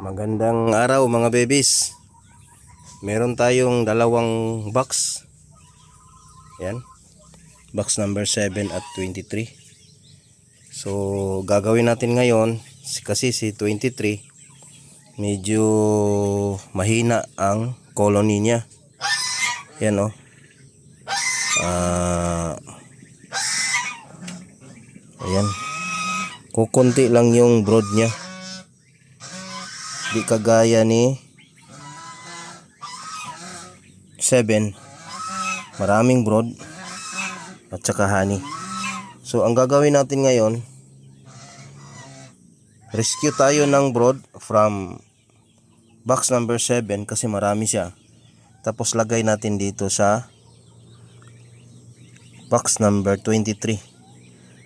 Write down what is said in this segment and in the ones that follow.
Magandang araw mga babies. Meron tayong dalawang box. Yan. Box number 7 at 23. So, gagawin natin ngayon si- kasi si 23 medyo mahina ang colony niya. Yan oh. Ah Ayan. Kukunti lang yung brood niya. Di kagaya ni 7. Maraming brood at saka honey. So ang gagawin natin ngayon rescue tayo ng brood from box number 7 kasi marami siya. Tapos lagay natin dito sa box number 23.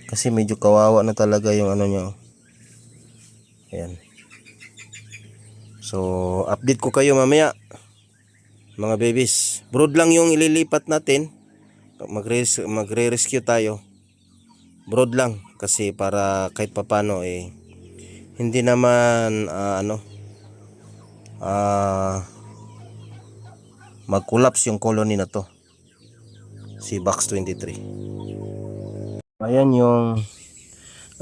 Kasi medyo kawawa na talaga yung ano niya. oh. Ayan. So, update ko kayo mamaya. Mga babies. Brood lang yung ililipat natin. Magre- magre-rescue tayo. Brood lang. Kasi para kahit papano eh, hindi naman ah, ano, ah, mag-collapse yung colony na to. Si Box 23. Ayan yung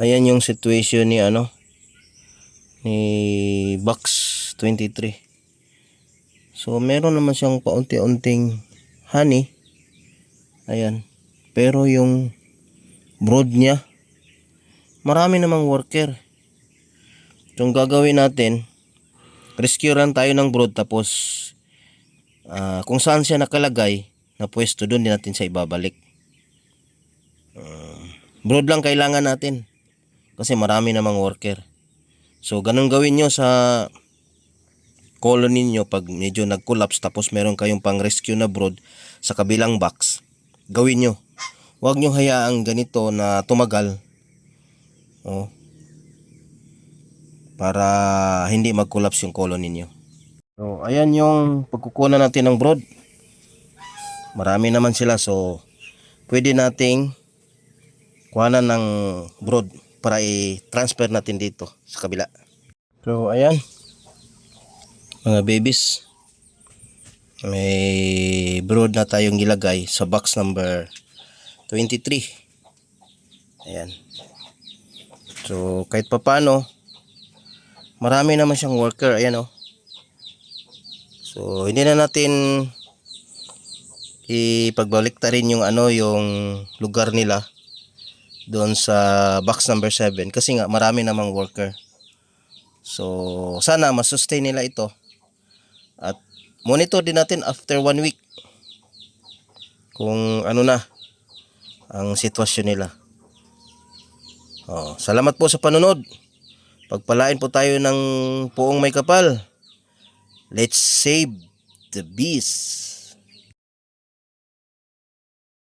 ayan yung situation ni ano ni Box 23. So meron naman siyang paunti-unting honey. Ayan. Pero yung brood niya marami namang worker. So ang gagawin natin rescue run tayo ng brood tapos ah, kung saan siya nakalagay na pwesto doon din natin siya ibabalik. Broad lang kailangan natin. Kasi marami namang worker. So, ganun gawin nyo sa colony nyo pag medyo nag-collapse tapos meron kayong pang-rescue na brood sa kabilang box. Gawin nyo. Huwag nyo hayaang ganito na tumagal. Oh. Para hindi mag-collapse yung colony nyo. So, ayan yung pagkukunan natin ng brood. Marami naman sila so pwede nating kuhanan ng brood para i-transfer natin dito sa kabila. So, ayan. Mga babies. May brood na tayong gilagay sa box number 23. Ayan. So, kahit papano, marami naman siyang worker. Ayan, oh. So, hindi na natin ipagbalik rin yung ano, yung lugar nila doon sa box number 7 kasi nga marami namang worker. So, sana masustain nila ito. Monitor din natin after one week kung ano na ang sitwasyon nila. Oh, salamat po sa panunod. Pagpalain po tayo ng puong may kapal. Let's save the bees.